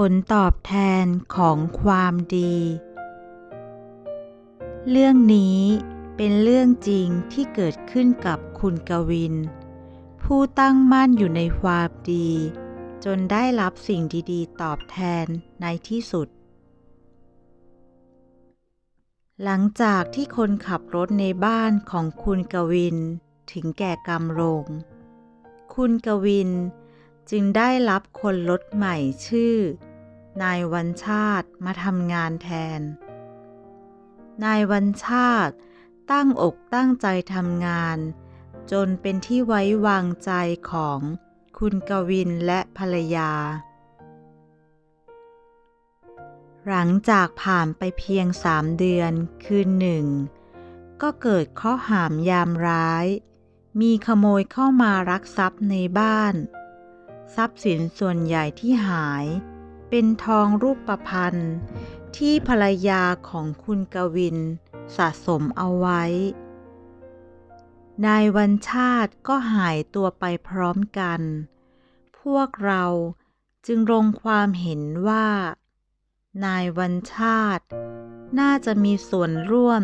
ผลตอบแทนของความดี เรื่องนี้เป็นเรื่องจริงที่เกิดขึ้นกับคุณกวิน ผู้ตั้งมั่นอยู่ในความดี จนได้รับสิ่งดีๆ ตอบแทนในที่สุด หลังจากที่คนขับรถในบ้านของคุณกวินถึงแก่กรรมลง คุณกวิน จึงได้รับคนรถใหม่ชื่อ นายวันชาติมาทำงานแทน นายวันชาติตั้งอกตั้งใจทำงาน จนเป็นที่ไว้วางใจของคุณกวินและภรรยา หลังจากผ่านไปเพียงสามเดือนคืนหนึ่ง ก็เกิดข้อหามยามร้าย มีขโมยเข้ามารักทรัพย์ในบ้าน ทรัพย์สินส่วนใหญ่ที่หาย เป็นทองรูปประพันธ์ที่ภรรยาของคุณกวินสะสมเอาไว้ นายวันชาติก็หายตัวไปพร้อมกัน พวกเราจึงลงความเห็นว่า นายวันชาติ น่าจะมีส่วนร่วม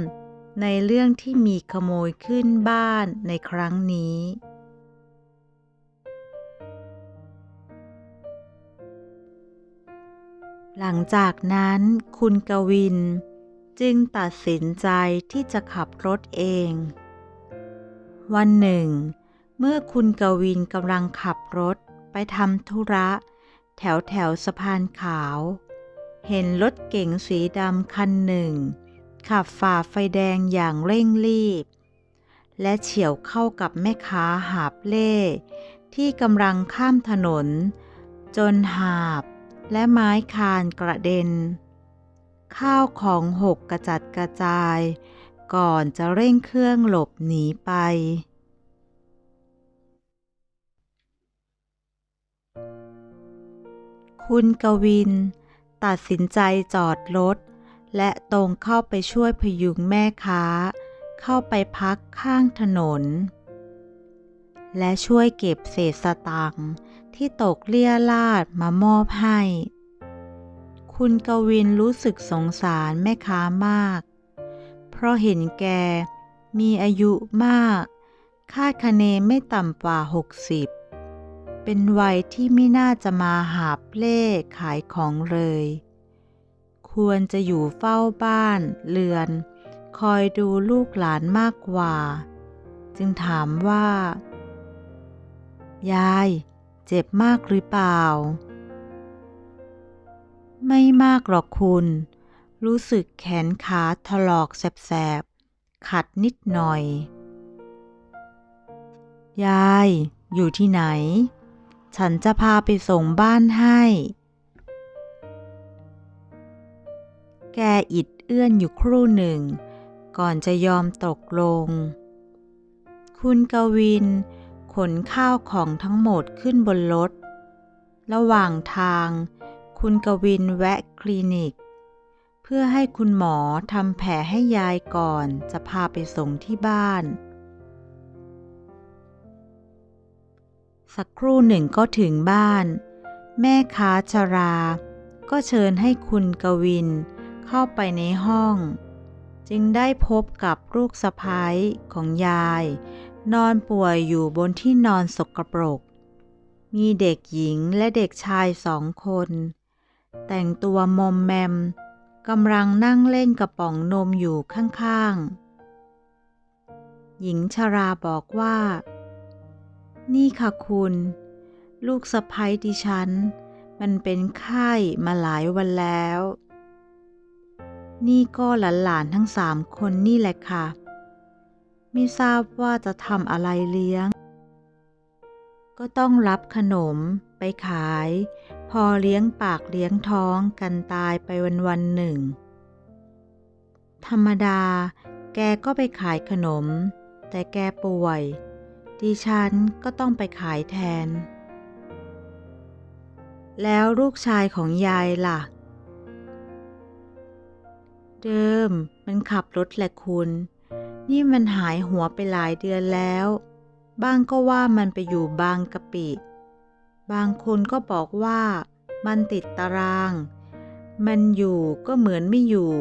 ในเรื่องที่มีขโมยขึ้นบ้านในครั้งนี้ หลังจากนั้นคุณกวิน จึงตัดสินใจที่จะขับรถเอง วันหนึ่ง เมื่อคุณกวินกำลังขับรถไปทำธุระ แถวแถวสะพานขาว เห็นรถเก๋งสีดำคันหนึ่ง ขับฝ่าไฟแดงอย่างเร่งรีบ และเฉียวเข้ากับแม่ค้าหาบเล่ที่กำลังข้ามถนน จนหาบ และไม้คานกระเด็น ข้าวของหกกระจัดกระจาย ก่อนจะเร่งเครื่องหลบหนีไป คุณกวิน ตัดสินใจจอดรถ และตรงเข้าไปช่วยพยุงแม่ค้า เข้าไปพักข้างถนน และช่วยเก็บเศษสตังค์ ที่ตกเลี่ยลาดมามอบให้ คุณกวินรู้สึกสงสารแม่ค้ามาก เพราะเห็นแกมีอายุมาก คาดคะเนไม่ต่ำกว่าหกสิบเป็นวัยที่ไม่น่าจะมาหาเล่ขายของเลย ควรจะอยู่เฝ้าบ้านเรือน คอยดูลูกหลานมากกว่า จึงถามว่า ยาย เจ็บมากหรือเปล่า ไม่มากหรอกคุณ รู้สึกแขนขาถลอกแสบๆ ขัดนิดหน่อย ยาย อยู่ที่ไหน ฉันจะพาไปส่งบ้านให้ แกอิดเอื้อนอยู่ครู่หนึ่ง ก่อนจะยอมตกลง คุณกวิน นข้าวของทั้งหมดขึ้นบนรถ ระหว่างทาง คุณกวินแวะคลินิก เพื่อให้คุณหมอทำแผลให้ยายก่อนจะพาไปส่งที่บ้าน สักครู่หนึ่งก็ถึงบ้าน แม่ค้าชรา ก็เชิญให้คุณกวินเข้าไปในห้อง จึงได้พบกับลูกสะพ้ายของยาย นอนป่วยอยู่บนที่นอนสกปรก มีเด็กหญิงและเด็กชายสองคน แต่งตัวมอมแมมกำลังนั่งเล่นกระป๋องนมอยู่ข้างๆ หญิงชราบอกว่า นี่ค่ะคุณ ลูกสะพ้ยดิฉัน มันเป็นไข้มาหลายวันแล้ว นี่ก็หลานๆทั้งสามคนนี่แหละค่ะ ไม่ทราบว่าจะทำอะไรเลี้ยง ก็ต้องรับขนมไปขาย พอเลี้ยงปากเลี้ยงท้องกันตายไปวันวันหนึ่ง ธรรมดา แกก็ไปขายขนม แต่แกป่วย ดิฉันก็ต้องไปขายแทน แล้วลูกชายของยายล่ะเดิมมันขับรถแหละคุณ นี่มันหายหัวไปหลายเดือนแล้ว บางก็ว่ามันไปอยู่บางกะปิ บางคนก็บอกว่ามันติดตาราง มันอยู่ก็เหมือนไม่อยู่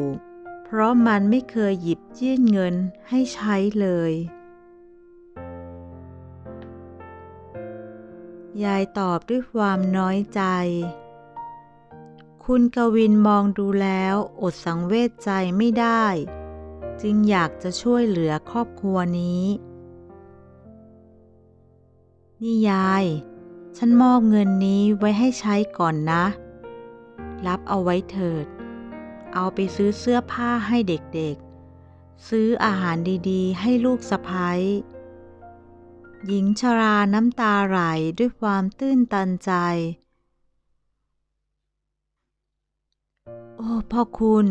เพราะมันไม่เคยหยิบยื่นเงินให้ใช้เลย ยายตอบด้วยความน้อยใจ คุณกวินมองดูแล้วอดสังเวชใจไม่ได้ จึงอยากจะช่วยเหลือครอบครัวนี้ นี่ยาย ฉันมอบเงินนี้ไว้ให้ใช้ก่อนนะ รับเอาไว้เถิด เอาไปซื้อเสื้อผ้าให้เด็กๆ ซื้ออาหารดีๆ ให้ลูกสะพ้ยหญิงชราน้ำตาไหลด้วยความตื้นตันใจ โอ้พ่อคุณ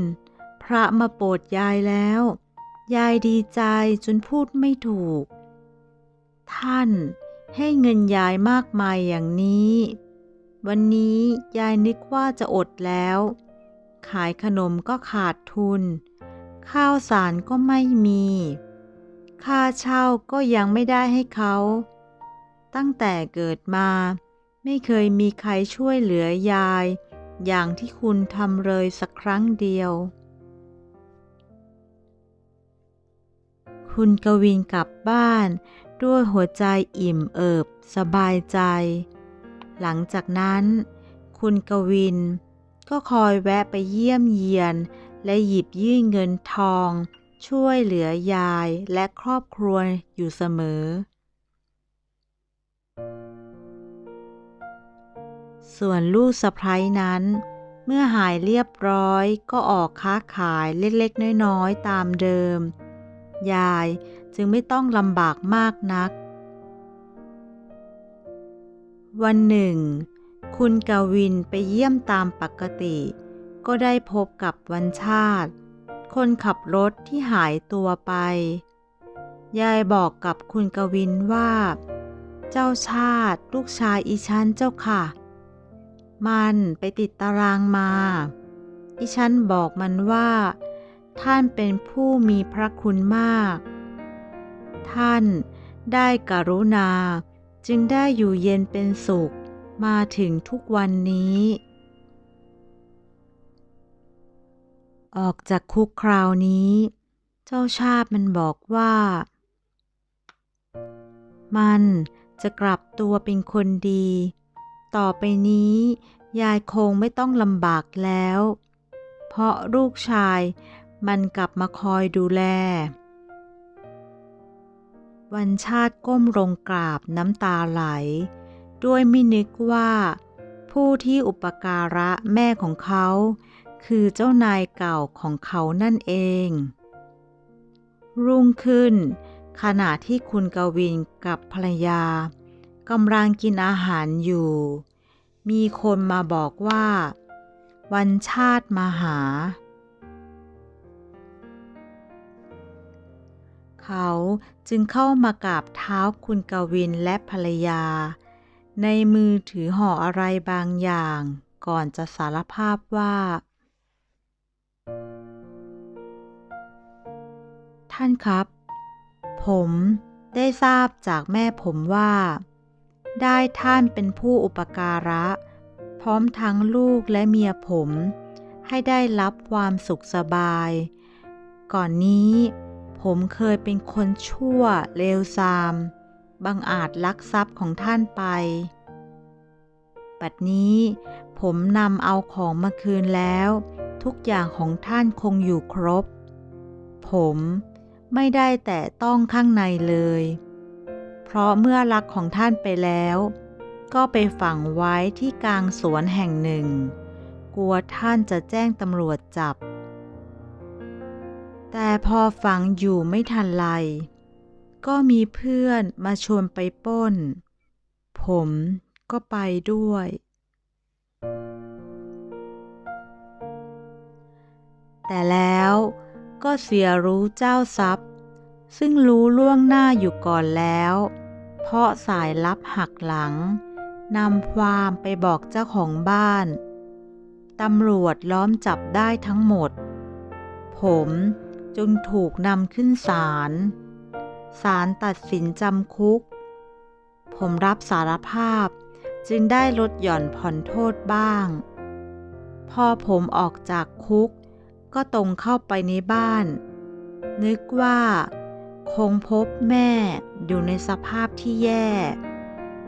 พระมาโปรดยายแล้ว ยายดีใจจนพูดไม่ถูก ท่านให้เงินยายมากมายอย่างนี้ วันนี้ยายนึกว่าจะอดแล้ว ขายขนมก็ขาดทุน ข้าวสารก็ไม่มี ค่าเช่าก็ยังไม่ได้ให้เขา ตั้งแต่เกิดมาไม่เคยมีใครช่วยเหลือยาย อย่างที่คุณทำเลยสักครั้งเดียว คุณกวินกลับบ้าน ด้วยหัวใจอิ่มเอิบ สบายใจ หลังจากนั้น คุณกวิน ก็คอยแวะไปเยี่ยมเยียน และหยิบยื่นเงินทอง ช่วยเหลือยายและครอบครัวอยู่เสมอ ส่วนลูกสะพ้ยนั้นเมื่อหายเรียบร้อยก็ออกค้าขายเล็กๆ น้อย ๆ ตามเดิม ยายจึงไม่ต้องลำบากมากนัก วันหนึ่ง คุณกาวินไปเยี่ยมตามปกติ ก็ได้พบกับวันชาติ คนขับรถที่หายตัวไป ยายบอกกับคุณกวินว่า เจ้าชาติลูกชายอีฉันเจ้าค่ะ มันไปติดตารางมาอีฉันบอกมันว่า ท่านเป็นผู้มีพระคุณมาก ท่านได้กรุณาจึงได้อยู่เย็นเป็นสุขมาถึงทุกวันนี้ ออกจากคุกคราวนี้ เจ้าชาติมันบอกว่า มันจะกลับตัวเป็นคนดี ต่อไปนี้ยายคงไม่ต้องลำบากแล้ว เพราะลูกชาย มันกลับมาคอยดูแล วันชาติก้มลงกราบน้ำตาไหล ด้วยไม่นึกว่า ผู้ที่อุปการะแม่ของเขา คือเจ้านายเก่าของเขานั่นเอง รุ่งขึ้น ขณะที่คุณกวินกับภรรยากำลังกินอาหารอยู่ มีคนมาบอกว่า วันชาติมาหา เขาจึงเข้ามากราบเท้าคุณกวินและภรรยา ในมือถือห่ออะไรบางอย่าง ก่อนจะสารภาพว่า ท่านครับ ผมได้ทราบจากแม่ผมว่า ได้ท่านเป็นผู้อุปการะ พร้อมทั้งลูกและเมียผม ให้ได้รับความสุขสบาย ก่อนนี้ ผมเคยเป็นคนชั่วเลวทราม บังอาจลักทรัพย์ของท่านไป ปัดนี้ ผมนำเอาของมาคืนแล้ว ทุกอย่างของท่านคงอยู่ครบ ผมไม่ได้แต่ต้องข้างในเลย เพราะเมื่อรักของท่านไปแล้ว ก็ไปฝังไว้ที่กลางสวนแห่งหนึ่ง กลัวท่านจะแจ้งตำรวจจับ แต่พอฝังอยู่ไม่ทันไร ก็มีเพื่อนมาชวนไปป้น ผมก็ไปด้วย แต่แล้วก็เสียรู้เจ้าทรัพย์ ซึ่งรู้ล่วงหน้าอยู่ก่อนแล้ว เพราะสายลับหักหลังนำความไปบอกเจ้าของบ้าน ตำรวจล้อมจับได้ทั้งหมด ผม จึงถูกนำขึ้นศาล ศาลตัดสินจำคุก ผมรับสารภาพจึงได้ลดหย่อนผ่อนโทษบ้าง พอผมออกจากคุก ก็ตรงเข้าไปในบ้าน นึกว่า คงพบแม่อยู่ในสภาพที่แย่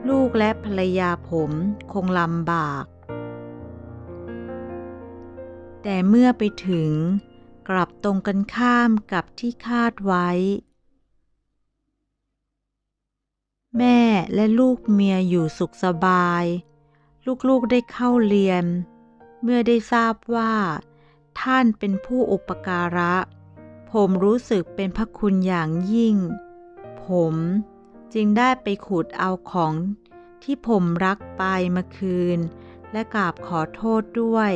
ลูกและภรรยาผมคงลำบาก แต่เมื่อไปถึง กลับตรงกันข้ามกับที่คาดไว้ แม่และลูกเมียอยู่สุขสบาย ลูกๆได้เข้าเรียน เมื่อได้ทราบว่า ท่านเป็นผู้อุปการะ ผมรู้สึกเป็นพระคุณอย่างยิ่ง ผมจึงได้ไปขุดเอาของที่ผมรักไปมาคืน และกราบขอโทษด้วย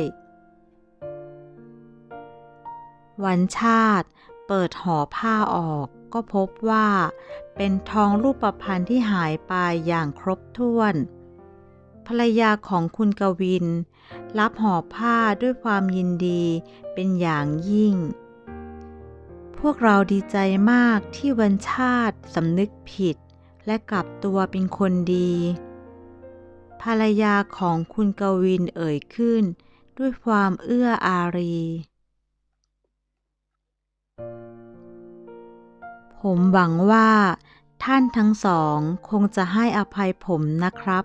วันชาติ เปิดห่อผ้าออก ก็พบว่า เป็นทองรูปพรรณที่หายไปอย่างครบถ้วน ภรรยาของคุณกวิน รับห่อผ้าด้วยความยินดีเป็นอย่างยิ่ง พวกเราดีใจมากที่วันชาติสำนึกผิด และกลับตัวเป็นคนดี ภรรยาของคุณกวินเอ่ยขึ้นด้วยความเอื้ออารี ผมหวังว่า ท่านทั้งสองคงจะให้อภัยผมนะครับ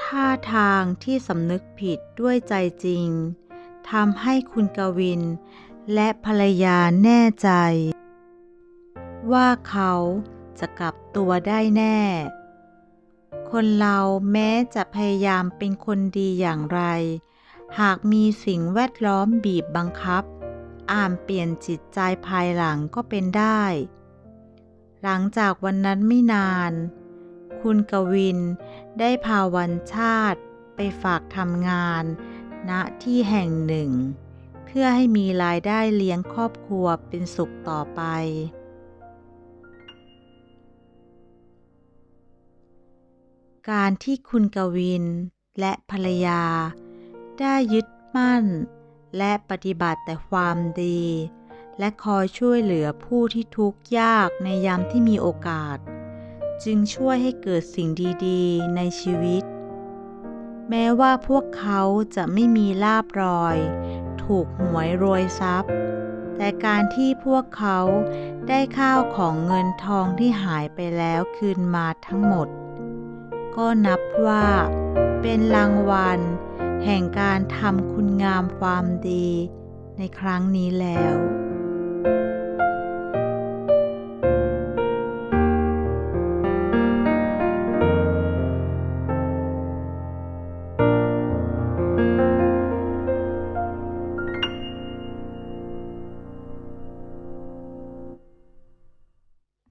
ท่าทางที่สำนึกผิดด้วยใจจริงทำให้คุณกวิน และภรรยาแน่ใจ ว่าเขาจะกลับตัวได้แน่ คนเราแม้จะพยายามเป็นคนดีอย่างไร หากมีสิ่งแวดล้อมบีบบังคับ อ่านเปลี่ยนจิตใจภายหลังก็เป็นได้ หลังจากวันนั้นไม่นาน คุณกวินได้พาวันชาติไปฝากทำงานณที่แห่งหนึ่ง เพื่อให้มีรายได้เลี้ยงครอบครัวเป็นสุขต่อไป การที่คุณกวินและภรรยาได้ยึดมั่น และปฏิบัติแต่ความดี และคอยช่วยเหลือผู้ที่ทุกข์ยากในยามที่มีโอกาส จึงช่วยให้เกิดสิ่งดีๆ ในชีวิต แม้ว่าพวกเขาจะไม่มีลาบรอย ถูกหวยรวยทรัพย์ แต่การที่พวกเขาได้ข้าวของเงินทองที่หายไปแล้วคืนมาทั้งหมด ก็นับว่าเป็นรางวัล แห่งการทำคุณงามความดีในครั้งนี้แล้ว